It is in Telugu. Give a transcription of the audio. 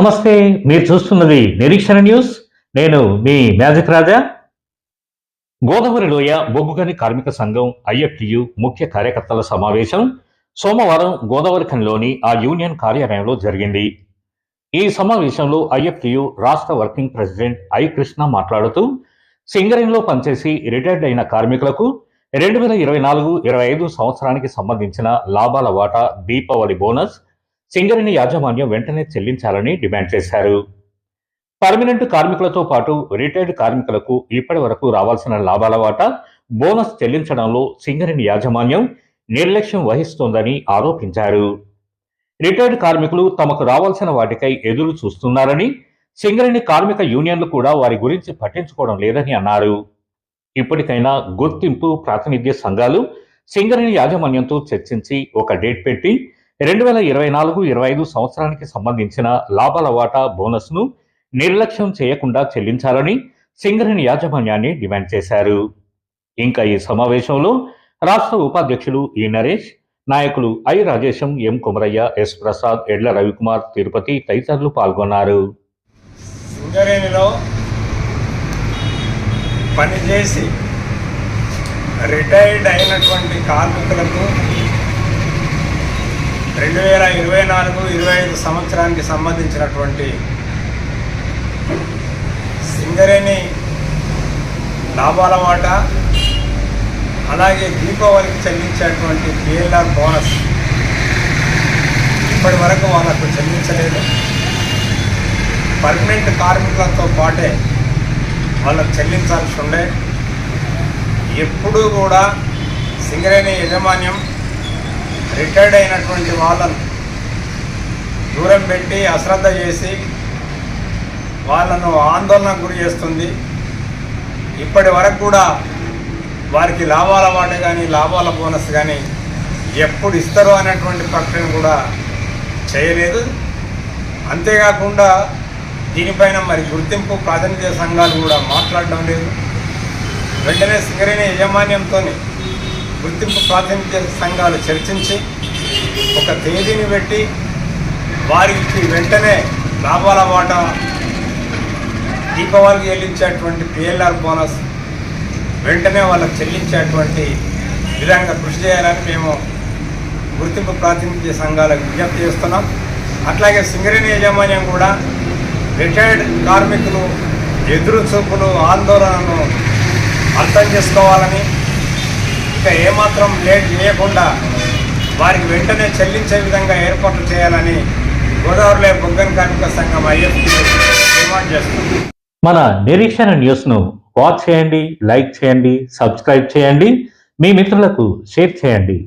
నమస్తే మీరు చూస్తున్నది నిరీక్షణ న్యూస్. నేను మీ మ్యాజిక్ రాజా. గోదావరి లోయ బొగ్గుగని కార్మిక సంఘం ఐఎఫ్టియు ముఖ్య కార్యకర్తల సమావేశం సోమవారం గోదావరిఖన్లోని ఆ యూనియన్ కార్యాలయంలో జరిగింది. ఈ సమావేశంలో ఐఎఫ్టియు రాష్ట్ర వర్కింగ్ ప్రెసిడెంట్ ఐ కృష్ణ మాట్లాడుతూ సింగరేణిలో పనిచేసి రిటైర్డ్ అయిన కార్మికులకు రెండు వేల ఇరవై నాలుగు ఇరవై ఐదు సంవత్సరానికి సంబంధించిన లాభాల వాటా దీపావళి బోనస్ సింగరేణి యాజమాన్యం వెంటనే చెల్లించాలని డిమాండ్ చేశారు. పర్మనెంట్ కార్మికులతో పాటు రిటైర్డ్ కార్మికులకు ఇప్పటి వరకు రావాల్సిన లాభాల వాటా బోనస్ చెల్లించడంలో సింగరేణి యాజమాన్యం నిర్లక్ష్యం వహిస్తోందని ఆరోపించారు. రిటైర్డ్ కార్మికులు తమకు రావాల్సిన వాటికై ఎదురు చూస్తున్నారని సింగరేణి కార్మిక యూనియన్లు కూడా వారి గురించి పట్టించుకోవడం లేదని అన్నారు. ఇప్పటికైనా గుర్తింపు ప్రాతినిధ్య సంఘాలు సింగరేణి యాజమాన్యంతో చర్చించి ఒక డేట్ పెట్టి రెండు వేల ఇరవై నాలుగు ఇరవై ఐదు సంవత్సరానికి సంబంధించిన లాభాల వాటా బోనస్ను నిర్లక్ష్యం చేయకుండా చెల్లించాలని సింగరేణి యాజమాన్యాన్ని డిమాండ్ చేశారు. ఇంకా ఈ సమావేశంలో రాష్ట్ర ఉపాధ్యక్షులు ఈ నరేష్ నాయకులు I Rajesham M Kumaraiah S Prasad Edla Ravikumar Tirupati తదితరులు పాల్గొన్నారు. సింగరేణిలో పనిచేసి రిటైర్డ్ అయినటువంటి కార్మికులకు రెండు వేల ఇరవై నాలుగు ఇరవై ఐదు సంవత్సరానికి సంబంధించినటువంటి సింగరేణి లాభాల వాటా అలాగే దీపావళికి చెల్లించేటువంటి పిఎల్ఆర్ బోనస్ ఇప్పటి వరకు వాళ్ళకు చెల్లించలేదు. పర్మనెంట్ కార్మికులతో పాటే వాళ్ళకు చెల్లించాల్సి ఉండే. ఎప్పుడూ కూడా సింగరేణి యజమాన్యం రిటైర్డ్ అయినటువంటి వాళ్ళను దూరం పెట్టి అశ్రద్ధ చేసి వాళ్ళను ఆందోళనకు గురి చేస్తుంది. ఇప్పటి వరకు కూడా వారికి లాభాల వాట కానీ లాభాల బోనస్ కానీ ఎప్పుడు ఇస్తారో అనేటువంటి ప్రకటన కూడా చేయలేదు. అంతేకాకుండా దీనిపైన మరి గుర్తింపు ప్రాతినిధ్య సంఘాలు కూడా మాట్లాడడం లేదు. వెంటనే సింగరేణి యాజమాన్యంతో గుర్తింపు ప్రాతినిధ్య సంఘాలు చర్చించి ఒక తేదీని పెట్టి వారికి వెంటనే లాభాల వాటా దీపావళికి చెల్లించేటువంటి పిఎల్ఆర్ బోనస్ వెంటనే వాళ్ళకి చెల్లించేటువంటి విధంగా కృషి చేయాలని మేము గుర్తింపు ప్రాతినిధ్య సంఘాలకు విజ్ఞప్తి చేస్తున్నాం. అట్లాగే సింగరేణి యాజమాన్యం కూడా రిటైర్డ్ కార్మికులు ఎదురు చూపులు ఆందోళనను అర్థం చేసుకోవాలని ఇంకా ఏమాత్రం లేట్ చేయకుండా వారికి వెంటనే చెల్లించే విధంగా ఏర్పాట్లు చేయాలని గోదావరిలో బొగ్గన్ కార్మిక సంఘం ఐఎఫ్టీ డిమాండ్ చేస్తుంది. మన నిరీక్షణ న్యూస్ను వాచ్ చేయండి లైక్ చేయండి సబ్స్క్రైబ్ చేయండి. మీ మిత్రులకు షేర్ చేయండి.